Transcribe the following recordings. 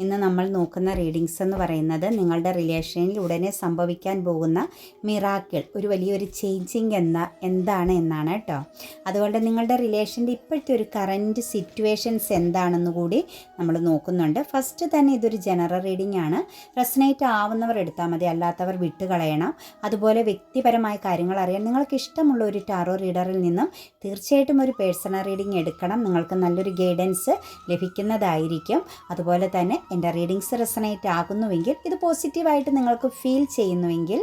ഇന്ന് നമ്മൾ നോക്കുന്ന റീഡിങ്സ് എന്ന് പറയുന്നത് നിങ്ങളുടെ റിലേഷനിൽ ഉടനെ സംഭവിക്കാൻ പോകുന്ന മിറാക്കിൾ ഒരു വലിയൊരു ചേഞ്ചിങ് എന്താ എന്താണ് എന്നാണ് കേട്ടോ. അതുകൊണ്ട് നിങ്ങളുടെ റിലേഷന്റെ ഇപ്പോഴത്തെ ഒരു കറന്റ് സിറ്റുവേഷൻസ് എന്താണെന്ന് കൂടി നമ്മൾ നോക്കുന്നുണ്ട്. ഫസ്റ്റ് തന്നെ ഇതൊരു ജനറൽ റീഡിംഗ് ആണ്. റെസനേറ്റ് ആവുന്നവർ എടുത്താൽ മതി അല്ലാത്തവർ വിട്ടുകളയണം. അതുപോലെ വ്യക്തിപരമായ കാര്യങ്ങൾ അറിയാൻ നിങ്ങൾക്ക് ഇഷ്ടമുള്ള ഒരു ടാറോ റീഡറിൽ നിന്നും തീർച്ചയായിട്ടും ഒരു പേഴ്സണൽ റീഡിംഗ് എടുക്കണം. നിങ്ങൾക്ക് നല്ലൊരു ഗൈഡൻസ് ലഭിക്കുന്നതായിരിക്കും. അതുപോലെ തന്നെ എന്റെ റീഡിങ്സ് റെസനേറ്റ് ആകുന്നുവെങ്കിൽ ഇത് പോസിറ്റീവായിട്ട് നിങ്ങൾക്ക് ഫീൽ ചെയ്യുന്നുവെങ്കിൽ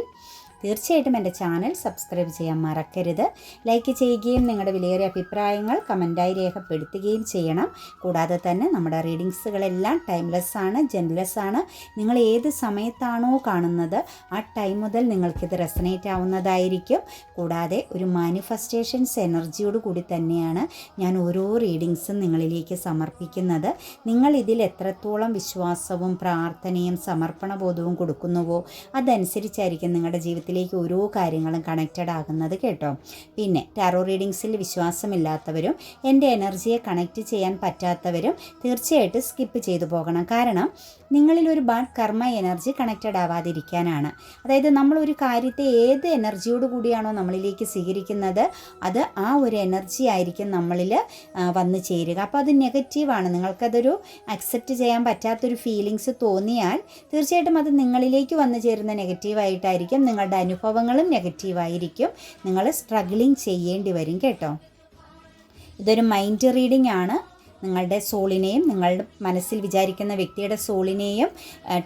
തീർച്ചയായിട്ടും എന്റെ ചാനൽ സബ്സ്ക്രൈബ് ചെയ്യാൻ മറക്കരുത്. ലൈക്ക് ചെയ്യുകയും നിങ്ങളുടെ വിലയേറിയ അഭിപ്രായങ്ങൾ കമന്റായി രേഖപ്പെടുത്തുകയും ചെയ്യണം. കൂടാതെ തന്നെ നമ്മുടെ റീഡിങ്സുകളെല്ലാം ടൈംലെസ് ആണ് ജെൻലെസ് ആണ് നിങ്ങൾ ഏത് സമയത്താണോ കാണുന്നത് ആ ടൈം മുതൽ നിങ്ങൾക്കിത് റെസനേറ്റ് ആവുന്നതായിരിക്കും. കൂടാതെ ഒരു മാനിഫെസ്റ്റേഷൻസ് എനർജിയോട് കൂടി തന്നെയാണ് ഞാൻ ഓരോ റീഡിങ്സും നിങ്ങളിലേക്ക് സമർപ്പിക്കുന്നത്. നിങ്ങൾ ഇതിൽ എത്രത്തോളം വിശ്വാസവും പ്രാർത്ഥനയും സമർപ്പണ ബോധവും കൊടുക്കുന്നുവോ അതനുസരിച്ചായിരിക്കും നിങ്ങളുടെ ജീവിതത്തിലേക്ക് ഓരോ കാര്യങ്ങളും കണക്റ്റഡ് ആകുന്നത് കേട്ടോ. പിന്നെ ടാറോ റീഡിങ്സിൽ വിശ്വാസമില്ലാത്തവരും എന്റെ എനർജിയെ കണക്റ്റ് ചെയ്യാൻ പറ്റാത്തവരും തീർച്ചയായിട്ടും സ്കിപ്പ് ചെയ്തു പോകണം. കാരണം നിങ്ങളിൽ ഒരു ബാഡ് കർമ്മ എനർജി കണക്റ്റഡ് ആവാതിരിക്കാനാണ്. അതായത് നമ്മൾ ഒരു കാര്യത്തെ ഏത് എനർജിയോട് കൂടിയാണോ നമ്മളിലേക്ക് സ്വീകരിക്കുന്നത് അത് ആ ഒരു എനർജി ആയിരിക്കും നമ്മളിൽ വന്നു ചേരുക. അപ്പോൾ അത് നെഗറ്റീവാണ് നിങ്ങൾക്കതൊരു അക്സെപ്റ്റ് ചെയ്യാൻ പറ്റാത്തൊരു ഫീലിങ്സ് തോന്നിയാൽ തീർച്ചയായിട്ടും അത് നിങ്ങളിലേക്ക് വന്നു ചേരുന്ന നെഗറ്റീവായിട്ടായിരിക്കും നിങ്ങളുടെ അനുഭവങ്ങളും നെഗറ്റീവായിരിക്കും നിങ്ങൾ സ്ട്രഗ്ലിങ് ചെയ്യേണ്ടി വരും കേട്ടോ. ഇതൊരു മൈൻഡ് റീഡിംഗ് ആണ്. നിങ്ങളുടെ സോളിനെയും നിങ്ങളുടെ മനസ്സിൽ വിചാരിക്കുന്ന വ്യക്തിയുടെ സോളിനെയും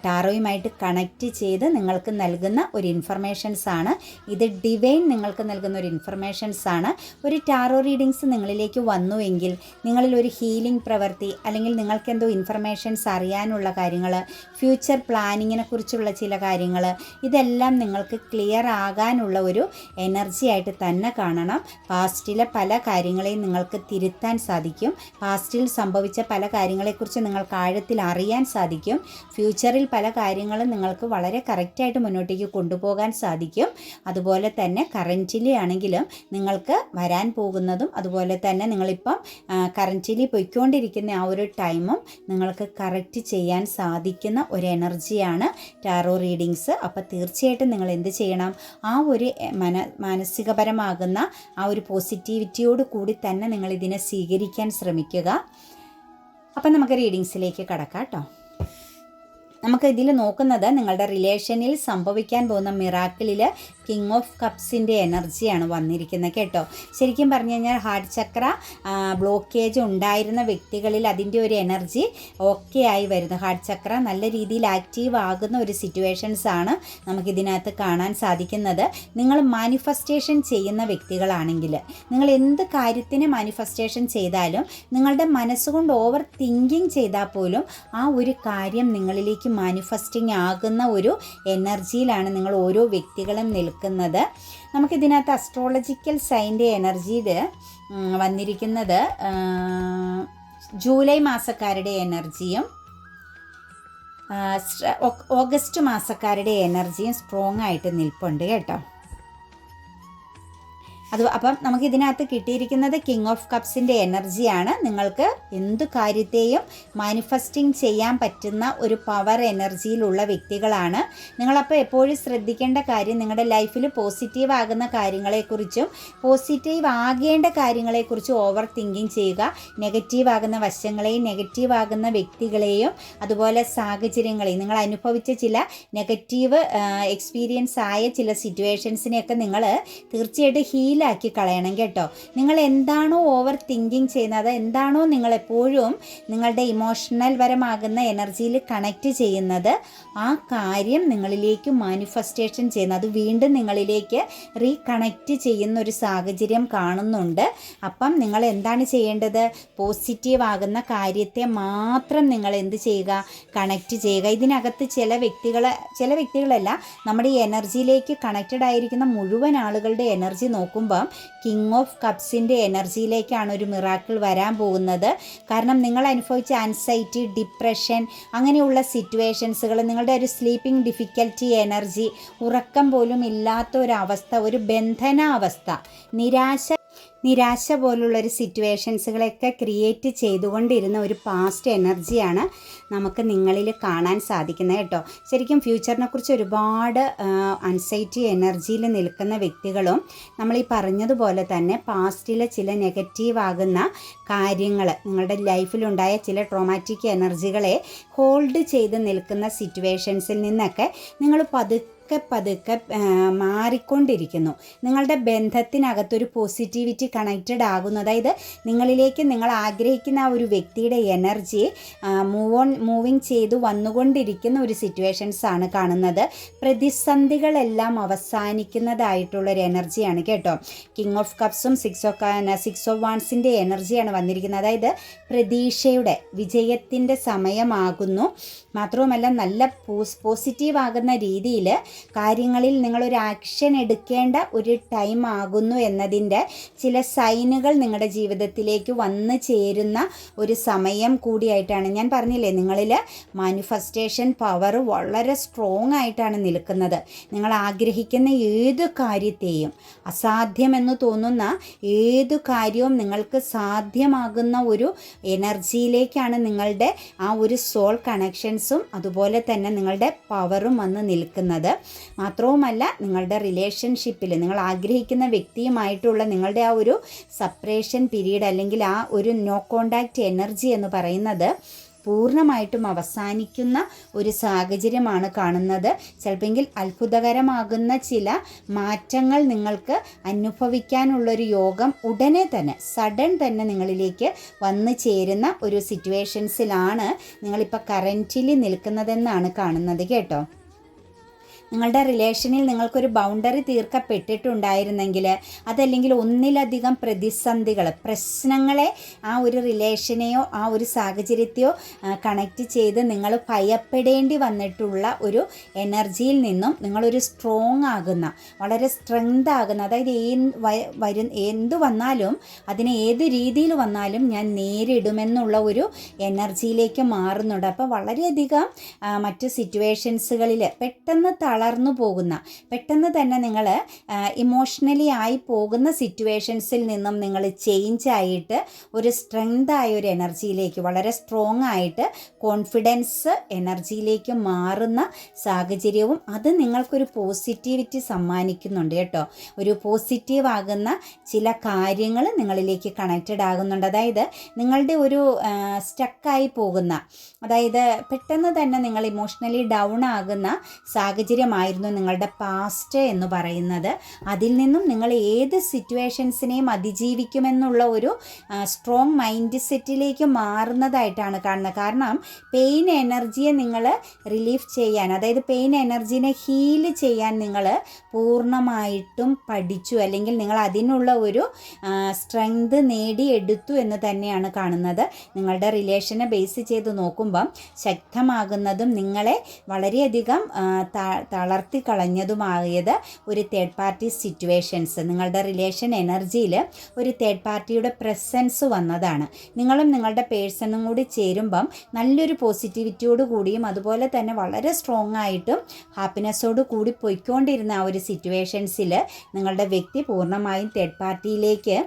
ടാറോയുമായിട്ട് കണക്റ്റ് ചെയ്ത് നിങ്ങൾക്ക് നൽകുന്ന ഒരു ഇൻഫർമേഷൻസ് ആണ്. ഇത് ഡിവൈൻ നിങ്ങൾക്ക് നൽകുന്ന ഒരു ഇൻഫർമേഷൻസ് ആണ്. ഒരു ടാറോ റീഡിങ്സ് നിങ്ങളിലേക്ക് വന്നുവെങ്കിൽ നിങ്ങളിൽ ഒരു ഹീലിംഗ് പ്രവൃത്തി അല്ലെങ്കിൽ നിങ്ങൾക്ക് എന്തോ ഇൻഫർമേഷൻസ് അറിയാനുള്ള കാര്യങ്ങൾ ഫ്യൂച്ചർ പ്ലാനിങ്ങിനെ കുറിച്ചുള്ള ചില കാര്യങ്ങൾ ഇതെല്ലാം നിങ്ങൾക്ക് ക്ലിയർ ആകാനുള്ള ഒരു എനർജി ആയിട്ട് തന്നെ കാണണം. പാസ്റ്റിലെ പല കാര്യങ്ങളെയും നിങ്ങൾക്ക് തിരുത്താൻ സാധിക്കും. പാസ്റ്റിൽ സംഭവിച്ച പല കാര്യങ്ങളെക്കുറിച്ച് നിങ്ങൾക്ക് ആഴത്തിൽ അറിയാൻ സാധിക്കും. ഫ്യൂച്ചറിൽ പല കാര്യങ്ങളും നിങ്ങൾക്ക് വളരെ കറക്റ്റായിട്ട് മുന്നോട്ടേക്ക് കൊണ്ടുപോകാൻ സാധിക്കും. അതുപോലെ തന്നെ കറന്റിലി ആണെങ്കിലും നിങ്ങൾക്ക് വരാൻ പോകുന്നതും അതുപോലെ തന്നെ നിങ്ങളിപ്പം കറന്റിലി പൊയ്ക്കൊണ്ടിരിക്കുന്ന ആ ഒരു ടൈമും നിങ്ങൾക്ക് കറക്റ്റ് ചെയ്യാൻ സാധിക്കുന്ന ഒരു എനർജിയാണ് ടാറോ റീഡിങ്സ് അപ്പോൾ തീർച്ചയായിട്ടും നിങ്ങൾ എന്ത് ചെയ്യണം? ആ ഒരു മന മാനസികപരമാകുന്ന ആ ഒരു പോസിറ്റിവിറ്റിയോട് കൂടി തന്നെ നിങ്ങൾ ഇതിനെ സ്വീകരിക്കാൻ ശ്രമിക്കുക. അപ്പം നമുക്ക് റീഡിങ്സിലേക്ക് കടക്കാം കേട്ടോ നമുക്ക് ഇതിൽ നോക്കുന്നത് നിങ്ങളുടെ റിലേഷനിൽ സംഭവിക്കാൻ പോകുന്ന മിറാക്കിളിൽ കിങ് ഓഫ് കപ്സിന്റെ എനർജിയാണ് വന്നിരിക്കുന്നത് കേട്ടോ. ശരിക്കും പറഞ്ഞു കഴിഞ്ഞാൽ ഹാർട്ട് ചക്ര ബ്ലോക്കേജ് ഉണ്ടായിരുന്ന വ്യക്തികളിൽ അതിന്റെ ഒരു എനർജി ഓക്കെ ആയി വരുന്നു. ഹാർട്ട് ചക്ര നല്ല രീതിയിൽ ആക്റ്റീവ് ആകുന്ന ഒരു സിറ്റുവേഷൻസ് ആണ് നമുക്കിതിനകത്ത് കാണാൻ സാധിക്കുന്നത്. നിങ്ങൾ മാനിഫെസ്റ്റേഷൻ ചെയ്യുന്ന വ്യക്തികളാണെങ്കിൽ നിങ്ങൾ എന്ത് കാര്യത്തിന് മാനിഫെസ്റ്റേഷൻ ചെയ്താലും നിങ്ങളുടെ മനസ്സുകൊണ്ട് ഓവർ തിങ്കിങ് ചെയ്താൽ പോലും ആ ഒരു കാര്യം നിങ്ങളിലേക്ക് മാനിഫെസ്റ്റിംഗ് ആകുന്ന ഒരു എനർജിയിലാണ് നിങ്ങൾ ഓരോ വ്യക്തികളും നിൽക്കുന്നത്. നമുക്കിതിനകത്ത് അസ്ട്രോളജിക്കൽ സൈന്റെ എനർജിയിൽ വന്നിരിക്കുന്നത് ജൂലൈ മാസക്കാരുടെ എനർജിയും ഓഗസ്റ്റ് മാസക്കാരുടെ എനർജിയും സ്ട്രോങ് ആയിട്ട് നിൽപ്പുണ്ട് കേട്ടോ. അത് അപ്പം നമുക്ക് ഇതിനകത്ത് കിട്ടിയിരിക്കുന്നത് കിങ് ഓഫ് കപ്സിന്റെ എനർജിയാണ് നിങ്ങൾക്ക് എന്തു കാര്യത്തെയും മാനിഫെസ്റ്റിംഗ് ചെയ്യാൻ പറ്റുന്ന ഒരു പവർ എനർജിയിലുള്ള വ്യക്തികളാണ്. നിങ്ങളപ്പോൾ എപ്പോഴും ശ്രദ്ധിക്കേണ്ട കാര്യം നിങ്ങളുടെ ലൈഫിൽ പോസിറ്റീവ് ആകുന്ന കാര്യങ്ങളെക്കുറിച്ചും പോസിറ്റീവ് ആകേണ്ട കാര്യങ്ങളെക്കുറിച്ചും ഓവർ തിങ്കിങ് ചെയ്യുക. നെഗറ്റീവ് ആകുന്ന വശങ്ങളെയും നെഗറ്റീവ് ആകുന്ന വ്യക്തികളെയും അതുപോലെ സാഹചര്യങ്ങളെയും. നിങ്ങൾ അനുഭവിച്ച ചില നെഗറ്റീവ് എക്സ്പീരിയൻസ് ആയ ചില സിറ്റുവേഷൻസിനെയൊക്കെ നിങ്ങൾ തീർച്ചയായിട്ടും ഹീലാക്കി കളയണം കേട്ടോ. നിങ്ങൾ എന്താണോ ഓവർ തിങ്കിങ് ചെയ്യുന്നത് എന്താണോ നിങ്ങൾ എപ്പോഴും നിങ്ങളുടെ ഇമോഷണൽ പരമാകുന്ന എനർജിയിൽ കണക്റ്റ് ചെയ്യുന്നത് ആ കാര്യം നിങ്ങളിലേക്ക് മാനിഫെസ്റ്റേഷൻ ചെയ്യുന്നത് അത് വീണ്ടും നിങ്ങളിലേക്ക് റീകണക്റ്റ് ചെയ്യുന്ന ഒരു സാഹചര്യം കാണുന്നുണ്ട്. അപ്പം നിങ്ങൾ എന്താണ് ചെയ്യേണ്ടത്? പോസിറ്റീവ് ആകുന്ന കാര്യത്തെ മാത്രം നിങ്ങൾ എന്ത് ചെയ്യുക? കണക്റ്റ് ചെയ്യുക. ഇതിനകത്ത് ചില വ്യക്തികൾ ചില വ്യക്തികളല്ല നമ്മുടെ ഈ എനർജിയിലേക്ക് കണക്റ്റഡ് ആയിരിക്കുന്ന മുഴുവൻ ആളുകളുടെ എനർജി നോക്കുമ്പോൾ കിങ് ഓഫ് കപ്സിന്റെ എനർജിയിലേക്കാണ് ഒരു മിറാക്കിൾ വരാൻ പോകുന്നത്. കാരണം നിങ്ങൾ അനുഭവിച്ച ആൻസൈറ്റി ഡിപ്രഷൻ അങ്ങനെയുള്ള സിറ്റുവേഷൻസുകൾ നിങ്ങളുടെ ഒരു സ്ലീപ്പിംഗ് ഡിഫിക്കൽറ്റി എനർജി ഉറക്കം പോലും ഇല്ലാത്ത ഒരു അവസ്ഥ ഒരു ബന്ധനാവസ്ഥ നിരാശ നിരാശ പോലുള്ളൊരു സിറ്റുവേഷൻസുകളൊക്കെ ക്രിയേറ്റ് ചെയ്തുകൊണ്ടിരുന്ന ഒരു പാസ്റ്റ് എനർജിയാണ് നമുക്ക് നിങ്ങളിൽ കാണാൻ സാധിക്കുന്നത് കേട്ടോ. ശരിക്കും ഫ്യൂച്ചറിനെ കുറിച്ച് ഒരുപാട് അൺസൈറ്റി എനർജിയിൽ നിൽക്കുന്ന വ്യക്തികളും നമ്മൾ ഈ പറഞ്ഞതുപോലെ തന്നെ പാസ്റ്റിലെ ചില നെഗറ്റീവ് ആകുന്ന കാര്യങ്ങൾ നിങ്ങളുടെ ലൈഫിലുണ്ടായ ചില ട്രോമാറ്റിക് എനർജികളെ ഹോൾഡ് ചെയ്ത് നിൽക്കുന്ന സിറ്റുവേഷൻസിൽ നിന്നൊക്കെ നിങ്ങൾ പതുക്കെ പതുക്കെ പതുക്കെ മാറിക്കൊണ്ടിരിക്കുന്നു. നിങ്ങളുടെ ബന്ധത്തിനകത്തൊരു പോസിറ്റിവിറ്റി കണക്റ്റഡ് ആകുന്നു. അതായത് നിങ്ങളിലേക്ക് നിങ്ങൾ ആഗ്രഹിക്കുന്ന ആ ഒരു വ്യക്തിയുടെ എനർജി മൂവ് ഓൺ മൂവിങ് ചെയ്തു വന്നുകൊണ്ടിരിക്കുന്ന ഒരു സിറ്റുവേഷൻസ് ആണ് കാണുന്നത്. പ്രതിസന്ധികളെല്ലാം അവസാനിക്കുന്നതായിട്ടുള്ളൊരു എനർജിയാണ് കേട്ടോ. കിങ് ഓഫ് കപ്സും സിക്സ് ഓഫ് സിക്സ് ഓഫ് വാൺസിന്റെ എനർജിയാണ് വന്നിരിക്കുന്നത്. അതായത് പ്രതീക്ഷയുടെ വിജയത്തിന്റെ സമയമാകുന്നു. മാത്രവുമല്ല നല്ല പോസിറ്റീവ് ആകുന്ന രീതിയിൽ കാര്യങ്ങളിൽ നിങ്ങളൊരു ആക്ഷൻ എടുക്കേണ്ട ഒരു ടൈം ആകുന്നു എന്നതിന്റെ ചില സൈനുകൾ നിങ്ങളുടെ ജീവിതത്തിലേക്ക് വന്നു ചേരുന്ന ഒരു സമയം കൂടിയായിട്ടാണ്. ഞാൻ പറഞ്ഞില്ലേ നിങ്ങളിൽ മാനിഫെസ്റ്റേഷൻ പവർ വളരെ സ്ട്രോങ് ആയിട്ടാണ് നിൽക്കുന്നത്. നിങ്ങൾ ആഗ്രഹിക്കുന്ന ഏത് കാര്യത്തെയും അസാധ്യമെന്ന് തോന്നുന്ന ഏത് കാര്യവും നിങ്ങൾക്ക് സാധ്യമാകുന്ന ഒരു എനർജിയിലേക്കാണ് നിങ്ങളുടെ ആ ഒരു സോൾ കണക്ഷൻസും അതുപോലെ തന്നെ നിങ്ങളുടെ പവറും വന്ന് നിൽക്കുന്നത്. മാത്രവുമല്ല നിങ്ങളുടെ റിലേഷൻഷിപ്പിൽ നിങ്ങൾ ആഗ്രഹിക്കുന്ന വ്യക്തിയുമായിട്ടുള്ള നിങ്ങളുടെ ആ ഒരു സപ്പറേഷൻ പീരീഡ് അല്ലെങ്കിൽ ആ ഒരു നോ കോണ്ടാക്റ്റ് എനർജി എന്ന് പറയുന്നത് പൂർണമായിട്ടും അവസാനിക്കുന്ന ഒരു സാഹചര്യമാണ് കാണുന്നത്. ചിലപ്പോൾ അത്ഭുതകരമാകുന്ന ചില മാറ്റങ്ങൾ നിങ്ങൾക്ക് അനുഭവിക്കാനുള്ളൊരു യോഗം ഉടനെ തന്നെ സഡൻ തന്നെ നിങ്ങളിലേക്ക് വന്നു ചേരുന്ന ഒരു സിറ്റുവേഷൻസിലാണ് നിങ്ങളിപ്പോൾ കറന്റിലി നിൽക്കുന്നതെന്നാണ് കാണുന്നത് കേട്ടോ. നിങ്ങളുടെ റിലേഷനിൽ നിങ്ങൾക്കൊരു ബൗണ്ടറി തീർക്കപ്പെട്ടിട്ടുണ്ടായിരുന്നെങ്കിൽ അതല്ലെങ്കിൽ ഒന്നിലധികം പ്രതിസന്ധികൾ പ്രശ്നങ്ങളെ ആ ഒരു റിലേഷനെയോ ആ ഒരു സാഹചര്യത്തെയോ കണക്റ്റ് ചെയ്ത് നിങ്ങൾ ഭയപ്പെടേണ്ടി വന്നിട്ടുള്ള ഒരു എനർജിയിൽ നിന്നും നിങ്ങളൊരു സ്ട്രോങ് ആകുന്ന വളരെ സ്ട്രെങ്ത് ആകുന്ന അതായത് ഏ വരു എന്ത് വന്നാലും അതിനെ ഏത് രീതിയിൽ വന്നാലും ഞാൻ നേരിടുമെന്നുള്ള ഒരു എനർജിയിലേക്ക് മാറുന്നുണ്ട്. അപ്പോൾ വളരെയധികം മറ്റ് സിറ്റുവേഷൻസുകളിൽ പെട്ടെന്ന് തളർന്നു പോകുന്ന പെട്ടെന്ന് തന്നെ നിങ്ങൾ ഇമോഷണലി ആയി പോകുന്ന സിറ്റുവേഷൻസിൽ നിന്നും നിങ്ങൾ ചേഞ്ച് ആയിട്ട് ഒരു സ്ട്രെങ്ത് ആയ ഒരു എനർജിയിലേക്ക് വളരെ സ്ട്രോങ് ആയിട്ട് കോൺഫിഡൻസ് എനർജിയിലേക്ക് മാറുന്ന സാഹചര്യവും അത് നിങ്ങൾക്കൊരു പോസിറ്റിവിറ്റി സമ്മാനിക്കുന്നുണ്ട് കേട്ടോ. ഒരു പോസിറ്റീവ് ആകുന്ന ചില കാര്യങ്ങൾ നിങ്ങളിലേക്ക് കണക്റ്റഡ് ആകുന്നുണ്ട്. അതായത് നിങ്ങളുടെ ഒരു സ്റ്റക്കായി പോകുന്ന അതായത് പെട്ടെന്ന് തന്നെ നിങ്ങൾ ഇമോഷണലി ഡൗൺ ആകുന്ന സാഹചര്യം സാഹചര്യമായിരുന്നു നിങ്ങളുടെ പാസ്റ്റ് എന്ന് പറയുന്നത്. അതിൽ നിന്നും നിങ്ങൾ ഏത് സിറ്റുവേഷൻസിനെയും അതിജീവിക്കുമെന്നുള്ള ഒരു സ്ട്രോങ് മൈൻഡ് സെറ്റിലേക്ക് മാറുന്നതായിട്ടാണ് കാണുന്നത്. കാരണം പെയിൻ എനർജിയെ നിങ്ങൾ റിലീഫ് ചെയ്യാൻ അതായത് പെയിൻ എനർജീനെ ഹീൽ ചെയ്യാൻ നിങ്ങൾ പൂർണമായിട്ടും പഠിച്ചു അല്ലെങ്കിൽ നിങ്ങൾ അതിനുള്ള ഒരു സ്ട്രെങ്ത് നേടിയെടുത്തു എന്ന് തന്നെയാണ് കാണുന്നത്. നിങ്ങളുടെ റിലേഷനെ ബേസ് ചെയ്ത് നോക്കുമ്പം ശക്തമാകുന്നതും നിങ്ങളെ വളരെയധികം തളർത്തി കളഞ്ഞതുമായത് ഒരു തേർഡ് പാർട്ടി സിറ്റുവേഷൻസ് നിങ്ങളുടെ റിലേഷൻ എനർജിയിൽ ഒരു തേർഡ് പാർട്ടിയുടെ പ്രസൻസ് വന്നതാണ്. നിങ്ങളും നിങ്ങളുടെ പേഴ്സണും കൂടി ചേരുമ്പം നല്ലൊരു പോസിറ്റിവിറ്റിയോട് കൂടിയും അതുപോലെ തന്നെ വളരെ സ്ട്രോങ് ആയിട്ടും ഹാപ്പിനെസ്സോട് കൂടി പൊയ്ക്കൊണ്ടിരുന്ന ആ ഒരു സിറ്റുവേഷൻസിൽ നിങ്ങളുടെ വ്യക്തി പൂർണമായും തേർഡ് പാർട്ടിയിലേക്ക്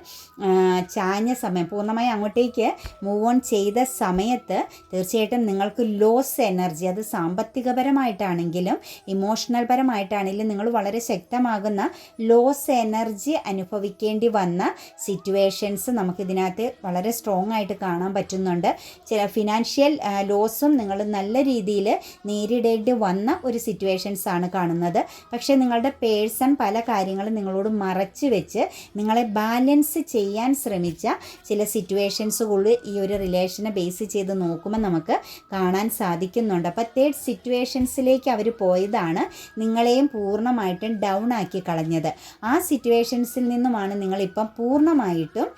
ചാഞ്ഞ സമയം പൂർണമായും അങ്ങോട്ടേക്ക് മൂവ് ഓൺ ചെയ്ത സമയത്ത് തീർച്ചയായിട്ടും നിങ്ങൾക്ക് ലോസ് എനർജി അത് സാമ്പത്തികപരമായിട്ടാണെങ്കിലും ഇമോഷൻ ഇമോഷണൽ പരമായിട്ടാണെങ്കിലും നിങ്ങൾ വളരെ ശക്തമാകുന്ന ലോസ് എനർജി അനുഭവിക്കേണ്ടി വന്ന സിറ്റുവേഷൻസ് നമുക്കിതിനകത്ത് വളരെ സ്ട്രോങ് ആയിട്ട് കാണാൻ പറ്റുന്നുണ്ട്. ചില ഫിനാൻഷ്യൽ ലോസും നിങ്ങൾ നല്ല രീതിയിൽ നേരിടേണ്ടി വന്ന ഒരു സിറ്റുവേഷൻസ് ആണ് കാണുന്നത്. പക്ഷേ നിങ്ങളുടെ പേഴ്സൺ പല കാര്യങ്ങളും നിങ്ങളോട് മറച്ചു വെച്ച് നിങ്ങളെ ബാലൻസ് ചെയ്യാൻ ശ്രമിച്ച ചില സിറ്റുവേഷൻസ് കൂടി ഈ ഒരു റിലേഷനെ ബേസ് ചെയ്ത് നോക്കുമ്പോൾ നമുക്ക് കാണാൻ സാധിക്കുന്നുണ്ട്. അപ്പോൾ തേർഡ് സിറ്റുവേഷൻസിലേക്ക് അവർ പോയതാണ് നിങ്ങളെയും പൂർണമായിട്ടും ഡൗൺ ആക്കി കളഞ്ഞത്. ആ സിറ്റുവേഷൻസിൽ നിന്നുമാണ് നിങ്ങളിപ്പം പൂർണമായിട്ടും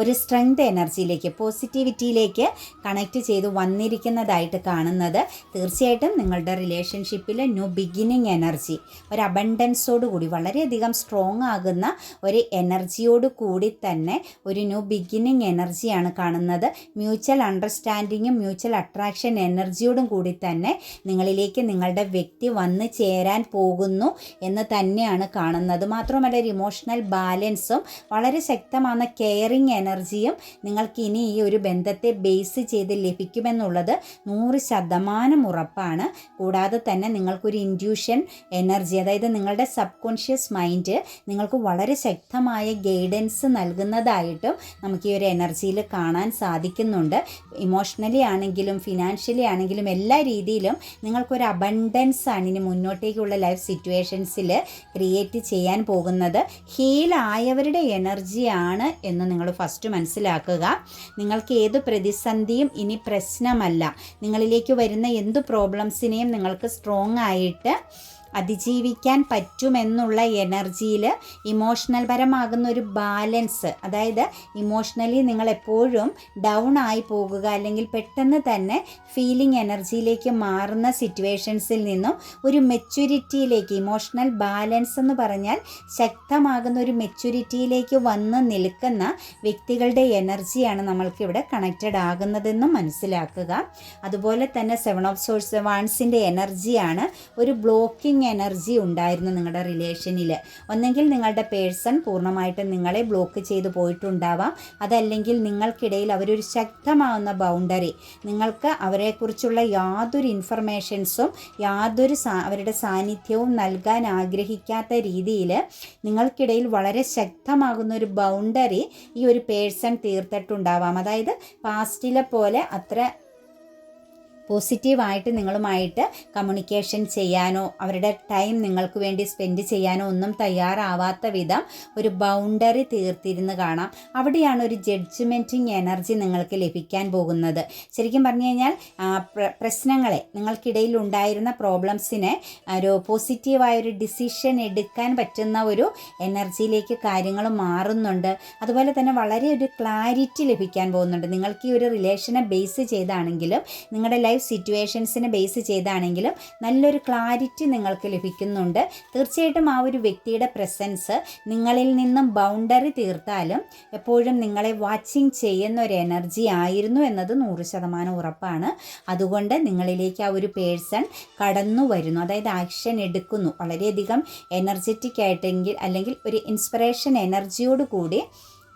ഒരു സ്ട്രെങ്ത് എനർജിയിലേക്ക് പോസിറ്റിവിറ്റിയിലേക്ക് കണക്റ്റ് ചെയ്ത് വന്നിരിക്കുന്നതായിട്ട് കാണുന്നത്. തീർച്ചയായിട്ടും നിങ്ങളുടെ റിലേഷൻഷിപ്പിൽ ന്യൂ ബിഗിനിങ് എനർജി ഒരു അബണ്ടൻസോട് കൂടി വളരെയധികം സ്ട്രോങ് ആകുന്ന ഒരു എനർജിയോട് കൂടി തന്നെ ഒരു ന്യൂ ബിഗിനിങ് എനർജിയാണ് കാണുന്നത്. മ്യൂച്വൽ അണ്ടർസ്റ്റാൻഡിങ്ങും മ്യൂച്വൽ അട്രാക്ഷൻ എനർജിയോടും കൂടി തന്നെ നിങ്ങളിലേക്ക് നിങ്ങളുടെ വ്യക്തി വന്ന് ചേരാൻ പോകുന്നു എന്ന് തന്നെയാണ് കാണുന്നത്. മാത്രമല്ല ഒരു ഇമോഷണൽ ബാലൻസും വളരെ ശക്തമാണ് കെയറിങ് എനർജിയും നിങ്ങൾക്ക് ഇനി ഈ ഒരു ബന്ധത്തെ ബേസ് ചെയ്ത് ലഭിക്കുമെന്നുള്ളത് നൂറ് ശതമാനം ഉറപ്പാണ്. കൂടാതെ തന്നെ നിങ്ങൾക്കൊരു ഇൻഡ്യൂഷൻ എനർജി അതായത് നിങ്ങളുടെ സബ് കോൺഷ്യസ് മൈൻഡ് നിങ്ങൾക്ക് വളരെ ശക്തമായ ഗൈഡൻസ് നൽകുന്നതായിട്ടും നമുക്ക് ഈ ഒരു എനർജിയിൽ കാണാൻ സാധിക്കുന്നുണ്ട്. ഇമോഷണലി ആണെങ്കിലും ഫിനാൻഷ്യലി ആണെങ്കിലും എല്ലാ രീതിയിലും നിങ്ങൾക്കൊരു അബണ്ടൻസ് ആണ് ഇനി മുന്നോട്ടേക്കുള്ള ലൈഫ് സിറ്റുവേഷൻസിൽ ക്രിയേറ്റ് ചെയ്യാൻ പോകുന്നത്. ഹീൽ ആയവരുടെ എനർജിയാണ് എന്ന് നിങ്ങൾ ഫസ്റ്റ് മനസ്സിലാക്കുക. നിങ്ങൾക്ക് ഏത് പ്രതിസന്ധിയും ഇനി പ്രശ്നമല്ല. നിങ്ങളിലേക്ക് വരുന്ന എന്ത് പ്രോബ്ലംസിനെയും നിങ്ങൾക്ക് സ്ട്രോങ് ആയിട്ട് അതിജീവിക്കാൻ പറ്റുമെന്നുള്ള എനർജിയിൽ ഇമോഷണൽ പരമാകുന്ന ഒരു ബാലൻസ് അതായത് ഇമോഷണലി നിങ്ങൾ എപ്പോഴും ഡൗൺ ആയി പോകുക അല്ലെങ്കിൽ പെട്ടെന്ന് തന്നെ ഫീലിംഗ് എനർജിയിലേക്ക് മാറുന്ന സിറ്റുവേഷൻസിൽ നിന്നും ഒരു മെച്യൂരിറ്റിയിലേക്ക് ഇമോഷണൽ ബാലൻസ് എന്ന് പറഞ്ഞാൽ ശക്തമാകുന്ന ഒരു മെച്യൂരിറ്റിയിലേക്ക് വന്ന് നിൽക്കുന്ന വ്യക്തികളുടെ എനർജിയാണ് നമ്മൾക്ക് ഇവിടെ കണക്റ്റഡ് ആകുന്നതെന്നും മനസ്സിലാക്കുക. അതുപോലെ തന്നെ സെവൻ ഓഫ് സോഴ്സ് വാൺസിന്റെ എനർജിയാണ് ഒരു ബ്ലോക്കിംഗ് എനർജി ഉണ്ടായിരുന്നു നിങ്ങളുടെ റിലേഷനിൽ ഒന്നെങ്കിൽ നിങ്ങളുടെ പേഴ്സൺ പൂർണമായിട്ടും നിങ്ങളെ ബ്ലോക്ക് ചെയ്ത് പോയിട്ടുണ്ടാവാം. അതല്ലെങ്കിൽ നിങ്ങൾക്കിടയിൽ അവരൊരു ശക്തമാവുന്ന ബൗണ്ടറി നിങ്ങൾക്ക് അവരെക്കുറിച്ചുള്ള യാതൊരു ഇൻഫർമേഷൻസും യാതൊരു അവരുടെ സാന്നിധ്യവും നൽകാൻ ആഗ്രഹിക്കാത്ത രീതിയിൽ നിങ്ങൾക്കിടയിൽ വളരെ ശക്തമാകുന്ന ഒരു ബൗണ്ടറി ഈ ഒരു പേഴ്സൺ തീർത്തിട്ടുണ്ടാവാം. അതായത് പാസ്റ്റിലെ പോലെ അത്ര പോസിറ്റീവായിട്ട് നിങ്ങളുമായിട്ട് കമ്മ്യൂണിക്കേഷൻ ചെയ്യാനോ അവരുടെ ടൈം നിങ്ങൾക്ക് വേണ്ടി സ്പെൻഡ് ചെയ്യാനോ ഒന്നും തയ്യാറാവാത്ത വിധം ഒരു ബൗണ്ടറി തീർത്തിരുന്ന് കാണാം. അവിടെയാണ് ഒരു ജഡ്ജ്മെന്റിങ് എനർജി നിങ്ങൾക്ക് ലഭിക്കാൻ പോകുന്നത്. ശരിക്കും പറഞ്ഞു കഴിഞ്ഞാൽ പ്രശ്നങ്ങളെ നിങ്ങൾക്കിടയിൽ ഉണ്ടായിരുന്ന പ്രോബ്ലംസിനെ ഒരു പോസിറ്റീവായ ഒരു ഡിസിഷൻ എടുക്കാൻ പറ്റുന്ന ഒരു എനർജിയിലേക്ക് കാര്യങ്ങൾ മാറുന്നുണ്ട്. അതുപോലെ തന്നെ വളരെ ഒരു ക്ലാരിറ്റി ലഭിക്കാൻ പോകുന്നുണ്ട്. നിങ്ങൾക്ക് ഈ ഒരു റിലേഷനെ ബേസ് ചെയ്താണെങ്കിലും നിങ്ങളുടെ ലൈഫ് സിറ്റുവേഷൻസിനെ ബേസ് ചെയ്താണെങ്കിലും നല്ലൊരു ക്ലാരിറ്റി നിങ്ങൾക്ക് ലഭിക്കുന്നുണ്ട്. തീർച്ചയായിട്ടും ആ ഒരു വ്യക്തിയുടെ പ്രസൻസ് നിങ്ങളിൽ നിന്നും ബൗണ്ടറി തീർത്താലും എപ്പോഴും നിങ്ങളെ വാച്ചിങ് ചെയ്യുന്ന ഒരു എനർജി ആയിരുന്നു എന്നത് നൂറ് ശതമാനം ഉറപ്പാണ്. അതുകൊണ്ട് നിങ്ങളിലേക്ക് ആ ഒരു പേഴ്സൺ കടന്നു വരുന്നു. അതായത് ആക്ഷൻ എടുക്കുന്നു. വളരെയധികം എനർജറ്റിക് ആയിട്ടെങ്കിൽ അല്ലെങ്കിൽ ഒരു ഇൻസ്പിറേഷൻ എനർജിയോട് കൂടി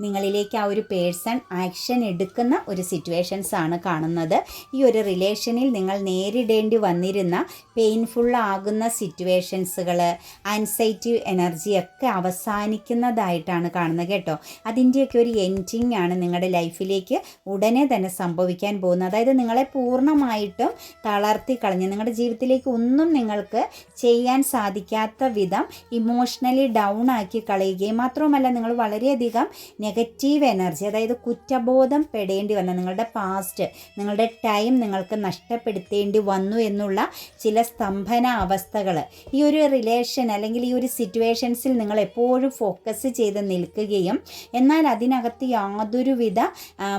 നിങ്ങളിലേക്ക് ആ ഒരു പേഴ്സൺ ആക്ഷൻ എടുക്കുന്ന ഒരു സിറ്റുവേഷൻസ് ആണ് കാണുന്നത്. ഈ ഒരു റിലേഷനിൽ നിങ്ങൾ നേരിടേണ്ടി വന്നിരുന്ന പെയിൻഫുൾ ആകുന്ന സിറ്റുവേഷൻസുകൾ ആൻസൈറ്റി എനർജിയൊക്കെ അവസാനിക്കുന്നതായിട്ടാണ് കാണുന്നത് കേട്ടോ. അതിന്റെയൊക്കെ ഒരു എൻഡിങ് ആണ് നിങ്ങളുടെ ലൈഫിലേക്ക് ഉടനെ തന്നെ സംഭവിക്കാൻ പോകുന്നത്. അതായത് നിങ്ങളെ പൂർണമായിട്ടും തളർത്തി കളഞ്ഞ് നിങ്ങളുടെ ജീവിതത്തിലേക്ക് ഒന്നും നിങ്ങൾക്ക് ചെയ്യാൻ സാധിക്കാത്ത വിധം ഇമോഷണലി ഡൗൺ ആക്കി കളയുകയും മാത്രവുമല്ല നിങ്ങൾ വളരെയധികം നെഗറ്റീവ് എനർജി അതായത് കുറ്റബോധം പെടേണ്ടി വന്ന നിങ്ങളുടെ പാസ്റ്റ് നിങ്ങളുടെ ടൈം നിങ്ങൾക്ക് നഷ്ടപ്പെടുത്തേണ്ടി വന്നു എന്നുള്ള ചില സ്തംഭന അവസ്ഥകൾ ഈ ഒരു റിലേഷൻ അല്ലെങ്കിൽ ഈ ഒരു സിറ്റുവേഷൻസിൽ നിങ്ങൾ എപ്പോഴും ഫോക്കസ് ചെയ്ത് നിൽക്കുകയും എന്നാൽ അതിനകത്ത് യാതൊരുവിധ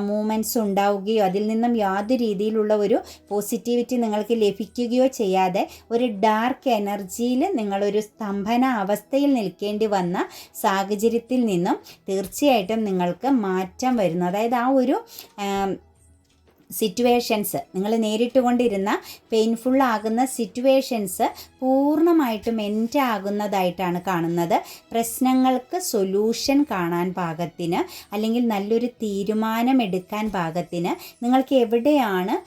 മൂമെന്റ്സ് ഉണ്ടാവുകയോ അതിൽ നിന്നും യാതൊരു രീതിയിലുള്ള ഒരു പോസിറ്റിവിറ്റി നിങ്ങൾക്ക് ലഭിക്കുകയോ ചെയ്യാതെ ഒരു ഡാർക്ക് എനർജിയിൽ നിങ്ങളൊരു സ്തംഭന അവസ്ഥയിൽ നിൽക്കേണ്ടി വന്ന സാഹചര്യത്തിൽ നിന്നും തീർച്ചയായിട്ടും നിങ്ങൾക്ക് മാറ്റം വരുന്നു അതായത് ആ ഒരു സിറ്റുവേഷൻസ് നിങ്ങൾ നേരിട്ടുകൊണ്ടിരുന്ന പെയിൻഫുൾ ആകുന്ന സിറ്റുവേഷൻസ് പൂർണമായിട്ടും എൻഡ് ആകുന്നതായിട്ടാണ് കാണുന്നത്. പ്രശ്നങ്ങൾക്ക് സൊല്യൂഷൻ കാണാൻ പാകത്തിന് അല്ലെങ്കിൽ നല്ലൊരു തീരുമാനമെടുക്കാൻ പാകത്തിന് നിങ്ങൾക്ക് എവിടെയാണ്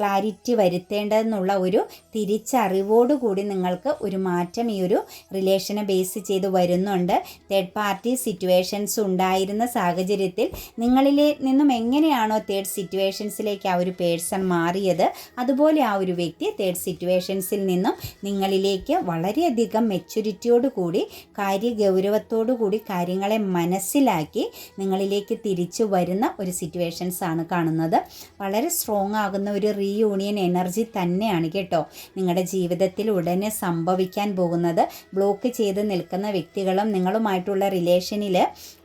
ക്ലാരിറ്റി വരുത്തേണ്ടതെന്നുള്ള ഒരു തിരിച്ചറിവോടുകൂടി നിങ്ങൾക്ക് ഒരു മാറ്റം ഈ ഒരു റിലേഷനെ ബേസ് ചെയ്ത് വരുന്നുണ്ട്. തേർഡ് പാർട്ടി സിറ്റുവേഷൻസ് ഉണ്ടായിരുന്ന സാഹചര്യത്തിൽ നിങ്ങളിലെ നിന്നും എങ്ങനെയാണോ തേർഡ് സിറ്റുവേഷൻസിലേക്ക് ആ ഒരു പേഴ്സൺ മാറിയത് അതുപോലെ ആ ഒരു വ്യക്തി തേർഡ് സിറ്റുവേഷൻസിൽ നിന്നും നിങ്ങളിലേക്ക് വളരെയധികം മെച്യൂരിറ്റിയോട് കൂടി കാര്യഗൗരവത്തോടു കൂടി കാര്യങ്ങളെ മനസ്സിലാക്കി നിങ്ങളിലേക്ക് തിരിച്ചു വരുന്ന ഒരു സിറ്റുവേഷൻസ് ആണ് കാണുന്നത്. വളരെ സ്ട്രോങ് ആകുന്ന ഒരു റീ റീയൂണിയൻ എനർജി തന്നെയാണ് കേട്ടോ. നിങ്ങളുടെ ജീവിതത്തിൽ ഉടനെ സംഭവിക്കാൻ പോകുന്നത്. ബ്ലോക്ക് ചെയ്ത് നിൽക്കുന്ന വ്യക്തികളും നിങ്ങളുമായിട്ടുള്ള റിലേഷനിൽ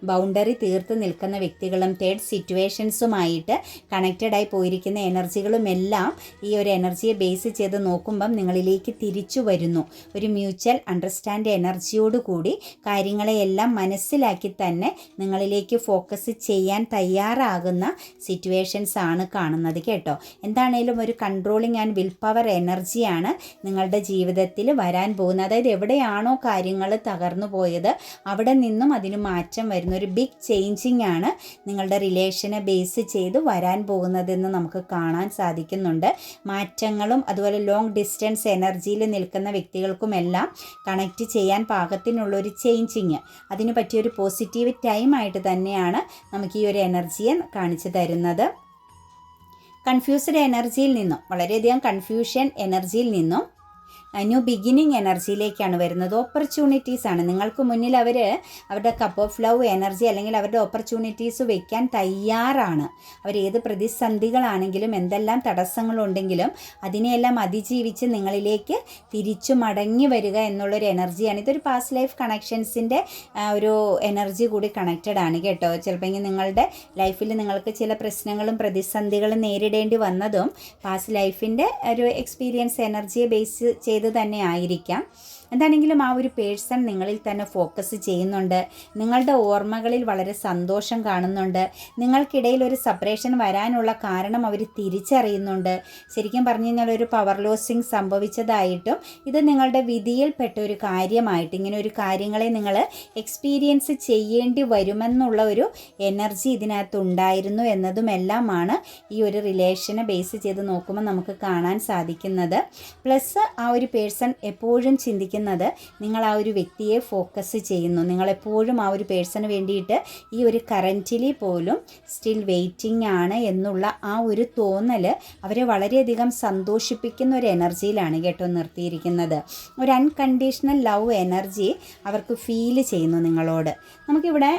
ബൗണ്ടറി തീർത്ത് നിൽക്കുന്ന വ്യക്തികളും തേർഡ് സിറ്റുവേഷൻസുമായിട്ട് കണക്റ്റഡായി പോയിരിക്കുന്ന എനർജികളും എല്ലാം ഈ ഒരു എനർജിയെ ബേസ് ചെയ്ത് നോക്കുമ്പം നിങ്ങളിലേക്ക് തിരിച്ചു വരുന്നു. ഒരു മ്യൂച്വൽ അണ്ടർസ്റ്റാൻഡ് എനർജിയോട് കൂടി കാര്യങ്ങളെയെല്ലാം മനസ്സിലാക്കി തന്നെ നിങ്ങളിലേക്ക് ഫോക്കസ് ചെയ്യാൻ തയ്യാറാകുന്ന സിറ്റുവേഷൻസ് ആണ് കാണുന്നത് കേട്ടോ. എന്താണേലും ഒരു കൺട്രോളിങ് ആൻഡ് വിൽ പവർ എനർജിയാണ് നിങ്ങളുടെ ജീവിതത്തിൽ വരാൻ പോകുന്നത്. അതായത് എവിടെയാണോ കാര്യങ്ങൾ തകർന്നു പോയത് അവിടെ നിന്നും അതിന് മാറ്റം വരുന്ന ഒരു ബിഗ് ചേഞ്ചിങ് ആണ് നിങ്ങളുടെ റിലേഷനെ ബേസ് ചെയ്ത് വരാൻ പോകുന്നതെന്ന് നമുക്ക് കാണാൻ സാധിക്കുന്നുണ്ട്. മാറ്റങ്ങളും അതുപോലെ ലോങ് ഡിസ്റ്റൻസ് എനർജിയിൽ നിൽക്കുന്ന വ്യക്തികൾക്കുമെല്ലാം കണക്റ്റ് ചെയ്യാൻ പാകത്തിനുള്ള ഒരു ചേഞ്ചിങ് അതിന് പറ്റിയൊരു പോസിറ്റീവ് ടൈം ആയിട്ട് തന്നെയാണ് നമുക്ക് ഈ ഒരു എനർജിയെ കാണിച്ചു തരുന്നത്. കൺഫ്യൂസ്ഡ് എനർജിയിൽ നിന്നും വളരെയധികം കൺഫ്യൂഷൻ എനർജിയിൽ നിന്നും ന്യൂ ബിഗിനിങ് എനർജിയിലേക്കാണ് വരുന്നത്. ഓപ്പർച്യൂണിറ്റീസ് ആണ്. നിങ്ങൾക്ക് മുന്നിൽ അവർ അവരുടെ കപ്പ് ഓഫ് ലവ് എനർജി അല്ലെങ്കിൽ അവരുടെ ഓപ്പർച്യൂണിറ്റീസ് വെക്കാൻ തയ്യാറാണ്. അവർ ഏത് പ്രതിസന്ധികളാണെങ്കിലും എന്തെല്ലാം തടസ്സങ്ങളുണ്ടെങ്കിലും അതിനെയെല്ലാം അതിജീവിച്ച് നിങ്ങളിലേക്ക് തിരിച്ചു മടങ്ങി വരിക എന്നുള്ളൊരു എനർജിയാണ് ഇതൊരു പാസ്റ്റ് ലൈഫ് കണക്ഷൻസിന്റെ ഒരു എനർജി കൂടി കണക്റ്റഡ് ആണ് കേട്ടോ. ചിലപ്പോൾ നിങ്ങളുടെ ലൈഫിൽ നിങ്ങൾക്ക് ചില പ്രശ്നങ്ങളും പ്രതിസന്ധികളും നേരിടേണ്ടി വന്നതും പാസ്റ്റ് ലൈഫിന്റെ ഒരു എക്സ്പീരിയൻസ് എനർജിയെ ബേസ് ചെയ്ത് തന്നെ ആയിരിക്കാം. എന്താണെങ്കിലും ആ ഒരു പേഴ്സൺ നിങ്ങളിൽ തന്നെ ഫോക്കസ് ചെയ്യുന്നുണ്ട്. നിങ്ങളുടെ ഓർമ്മകളിൽ വളരെ സന്തോഷം കാണുന്നുണ്ട്. നിങ്ങൾക്കിടയിൽ ഒരു സെപ്പറേഷൻ വരാനുള്ള കാരണം അവർ തിരിച്ചറിയുന്നുണ്ട്. ശരിക്കും പറഞ്ഞു കഴിഞ്ഞാൽ ഒരു പവർ ലോസിങ് സംഭവിച്ചതായിട്ടും ഇത് നിങ്ങളുടെ വിധിയിൽപ്പെട്ട ഒരു കാര്യമായിട്ട് ഇങ്ങനെ ഒരു കാര്യങ്ങളെ നിങ്ങൾ എക്സ്പീരിയൻസ് ചെയ്യേണ്ടി വരുമെന്നുള്ള ഒരു എനർജി ഇതിനകത്ത് ഉണ്ടായിരുന്നു എന്നതുമെല്ലാമാണ് ഈ ഒരു റിലേഷനെ ബേസ് ചെയ്ത് നോക്കുമ്പോൾ നമുക്ക് കാണാൻ സാധിക്കുന്നത്. പ്ലസ് ആ ഒരു പേഴ്സൺ എപ്പോഴും ചിന്തിക്കുന്നത് കാണിക്കുന്നത് നിങ്ങൾ ആ ഒരു വ്യക്തിയെ ഫോക്കസ് ചെയ്യുന്നു. നിങ്ങളെപ്പോഴും ആ ഒരു പേഴ്സണ് വേണ്ടിയിട്ട് ഈ ഒരു കറന്റിലി പോലും സ്റ്റിൽ വെയിറ്റിംഗ് ആണ് എന്നുള്ള ആ ഒരു തോന്നൽ അവരെ വളരെയധികം സന്തോഷിപ്പിക്കുന്ന ഒരു എനർജിയിലാണ് കേട്ടോ നിർത്തിയിരിക്കുന്നത്. ഒരു അൺകണ്ടീഷണൽ ലവ് എനർജി അവർക്ക് ഫീൽ ചെയ്യുന്നു നിങ്ങളോട്. നമുക്കിവിടെ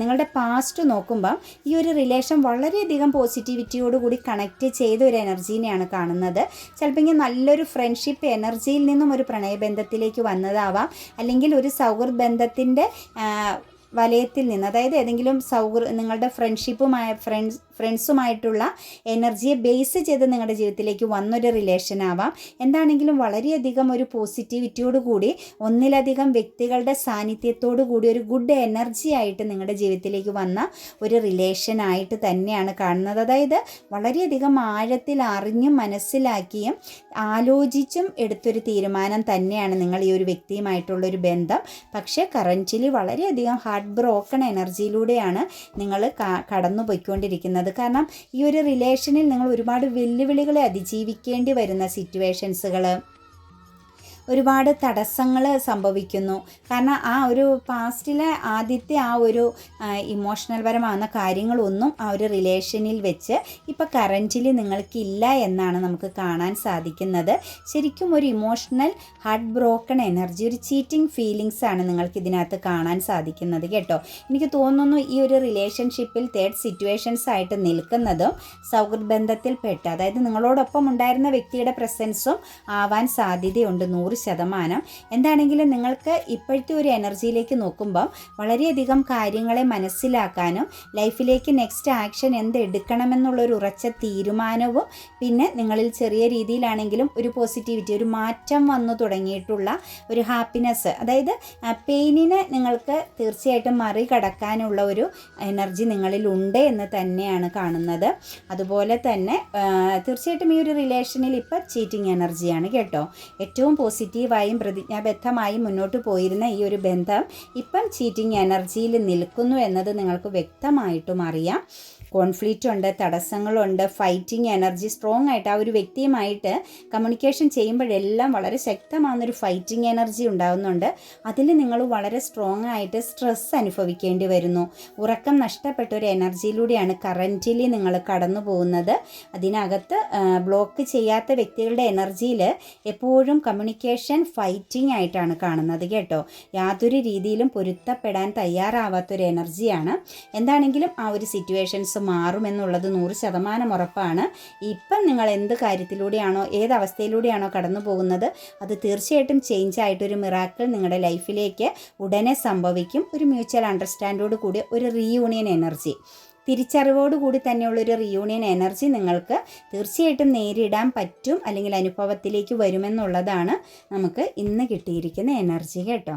നിങ്ങളുടെ പാസ്റ്റ് നോക്കുമ്പം ഈ ഒരു റിലേഷൻ വളരെയധികം പോസിറ്റിവിറ്റിയോട് കൂടി കണക്റ്റ് ചെയ്ത ഒരു എനർജീനെയാണ് കാണുന്നത്. ചിലപ്പോൾ നല്ലൊരു ഫ്രണ്ട്ഷിപ്പ് എനർജിയിൽ നിന്നും ഒരു പ്രണയബന്ധത്തിൽ ജീവിതത്തിലേക്ക് വന്നതാവാം. അല്ലെങ്കിൽ ഒരു സൗഹൃദ ബന്ധത്തിന്റെ വലയത്തിൽ നിന്ന് അതായത് ഏതെങ്കിലും സൗഹൃദ നിങ്ങളുടെ ഫ്രണ്ട്ഷിപ്പുമായ ഫ്രണ്ട്സ് ഫ്രണ്ട്സുമായിട്ടുള്ള എനർജിയെ ബേസ് ചെയ്ത് നിങ്ങളുടെ ജീവിതത്തിലേക്ക് വന്നൊരു റിലേഷൻ ആവാം. എന്താണെങ്കിലും വളരെയധികം ഒരു പോസിറ്റിവിറ്റിയോട് കൂടി ഒന്നിലധികം വ്യക്തികളുടെ സാന്നിധ്യത്തോടു കൂടി ഒരു ഗുഡ് എനർജി ആയിട്ട് നിങ്ങളുടെ ജീവിതത്തിലേക്ക് വന്ന ഒരു റിലേഷൻ ആയിട്ട് തന്നെയാണ് കാണുന്നത്. അതായത് വളരെയധികം ആഴത്തിൽ അറിഞ്ഞും മനസ്സിലാക്കിയും ആലോചിച്ചും എടുത്തൊരു തീരുമാനം തന്നെയാണ് നിങ്ങൾ ഈ ഒരു വ്യക്തിയുമായിട്ടുള്ളൊരു ബന്ധം. പക്ഷേ കറന്റിലി വളരെയധികം ഹാർട്ട് ബ്രോക്കൺ എനർജിയിലൂടെയാണ് നിങ്ങൾ കടന്നു പോയിക്കൊണ്ടിരിക്കുന്നത് പറയുന്നത്. കാരണം ഈ ഒരു റിലേഷനിൽ നിങ്ങൾ ഒരുപാട് വെല്ലുവിളികളെ അതിജീവിക്കേണ്ടി വരുന്ന സിറ്റുവേഷൻസുകൾ ഒരുപാട് തടസ്സങ്ങൾ സംഭവിക്കുന്നു. കാരണം ആ ഒരു പാസ്റ്റിലെ ആദ്യത്തെ ആ ഒരു ഇമോഷണൽ പരമാകുന്ന കാര്യങ്ങളൊന്നും ആ ഒരു റിലേഷനിൽ വെച്ച് ഇപ്പോൾ കറന്റിൽ നിങ്ങൾക്കില്ല എന്നാണ് നമുക്ക് കാണാൻ സാധിക്കുന്നത്. ശരിക്കും ഒരു ഇമോഷണൽ ഹാർട്ട് ബ്രോക്കൺ എനർജി ഒരു ചീറ്റിംഗ് ഫീലിങ്സ് ആണ് നിങ്ങൾക്ക് ഇതിനകത്ത് കാണാൻ സാധിക്കുന്നത് കേട്ടോ. എനിക്ക് തോന്നുന്നു ഈ ഒരു റിലേഷൻഷിപ്പിൽ തേർഡ് സിറ്റുവേഷൻസ് ആയിട്ട് നിൽക്കുന്നതും സൗഹൃദ ബന്ധത്തിൽപ്പെട്ട് അതായത് നിങ്ങളോടൊപ്പം ഉണ്ടായിരുന്ന വ്യക്തിയുടെ പ്രസൻസും ആവാൻ സാധ്യതയുണ്ട്. നൂറ് നൂറ് ശതമാനം. എന്താണെങ്കിലും നിങ്ങൾക്ക് ഇപ്പോഴത്തെ ഒരു എനർജിയിലേക്ക് നോക്കുമ്പം വളരെയധികം കാര്യങ്ങളെ മനസ്സിലാക്കാനും ലൈഫിലേക്ക് നെക്സ്റ്റ് ആക്ഷൻ എന്ത് എടുക്കണമെന്നുള്ളൊരു ഉറച്ച തീരുമാനവും പിന്നെ നിങ്ങളിൽ ചെറിയ രീതിയിലാണെങ്കിലും ഒരു പോസിറ്റിവിറ്റി ഒരു മാറ്റം വന്നു തുടങ്ങിയിട്ടുള്ള ഒരു ഹാപ്പിനെസ് അതായത് പെയിനിനെ നിങ്ങൾക്ക് തീർച്ചയായിട്ടും മറികടക്കാനുള്ള ഒരു എനർജി നിങ്ങളിൽ ഉണ്ട് എന്ന് തന്നെയാണ് കാണുന്നത്. അതുപോലെ തന്നെ തീർച്ചയായിട്ടും ഈ ഒരു റിലേഷനിൽ ഇപ്പോൾ ചീറ്റിംഗ് എനർജിയാണ് കേട്ടോ. ഏറ്റവും പോസിറ്റീവ് പോസിറ്റീവായും പ്രതിജ്ഞാബദ്ധമായും മുന്നോട്ട് പോയിരുന്ന ഈ ഒരു ബന്ധം ഇപ്പം ചീറ്റിംഗ് എനർജിയിൽ നിൽക്കുന്നു എന്നത് നിങ്ങൾക്ക് വ്യക്തമായിട്ടും അറിയാം. കോൺഫ്ലിക്റ്റ് ഉണ്ട് തടസ്സങ്ങളുണ്ട് ഫൈറ്റിംഗ് എനർജി സ്ട്രോങ് ആയിട്ട് ആ ഒരു വ്യക്തിയുമായിട്ട് കമ്മ്യൂണിക്കേഷൻ ചെയ്യുമ്പോഴെല്ലാം വളരെ ശക്തമാകുന്നൊരു ഫൈറ്റിംഗ് എനർജി ഉണ്ടാകുന്നുണ്ട് അതിൽ നിങ്ങൾ വളരെ സ്ട്രോങ് ആയിട്ട് സ്ട്രെസ് അനുഭവിക്കേണ്ടി വരുന്നു. ഉറക്കം നഷ്ടപ്പെട്ട ഒരു എനർജിയിലൂടെയാണ് കറന്റിലി നിങ്ങൾ കടന്നു പോകുന്നത്. അതിനകത്ത് ബ്ലോക്ക് ചെയ്യാത്ത വ്യക്തികളുടെ എനർജിയിൽ എപ്പോഴും കമ്മ്യൂണിക്കേഷൻ ഫൈറ്റിംഗ് ആയിട്ടാണ് കാണുന്നത് കേട്ടോ. യാതൊരു രീതിയിലും പൊരുത്തപ്പെടാൻ തയ്യാറാവാത്തൊരു എനർജിയാണ് എന്താണെങ്കിലും ആ ഒരു സിറ്റുവേഷൻസ് മാറുമെന്നുള്ളത് നൂറ് ശതമാനം ഉറപ്പാണ്. ഇപ്പം നിങ്ങൾ എന്ത് കാര്യത്തിലൂടെയാണോ ഏത് അവസ്ഥയിലൂടെയാണോ കടന്നു പോകുന്നത് അത് തീർച്ചയായിട്ടും ചേഞ്ച് ആയിട്ടൊരു മിറാക്കിൾ നിങ്ങളുടെ ലൈഫിലേക്ക് ഉടനെ സംഭവിക്കും. ഒരു മ്യൂച്വൽ അണ്ടർസ്റ്റാൻഡോട് കൂടി ഒരു റീയൂണിയൻ എനർജി തിരിച്ചറിവോടുകൂടി തന്നെയുള്ളൊരു റിയൂണിയൻ എനർജി നിങ്ങൾക്ക് തീർച്ചയായിട്ടും നേരിടാൻ പറ്റും അല്ലെങ്കിൽ അനുഭവത്തിലേക്ക് വരുമെന്നുള്ളതാണ് നമുക്ക് ഇന്ന് കിട്ടിയിരിക്കുന്ന എനർജി കേട്ടോ.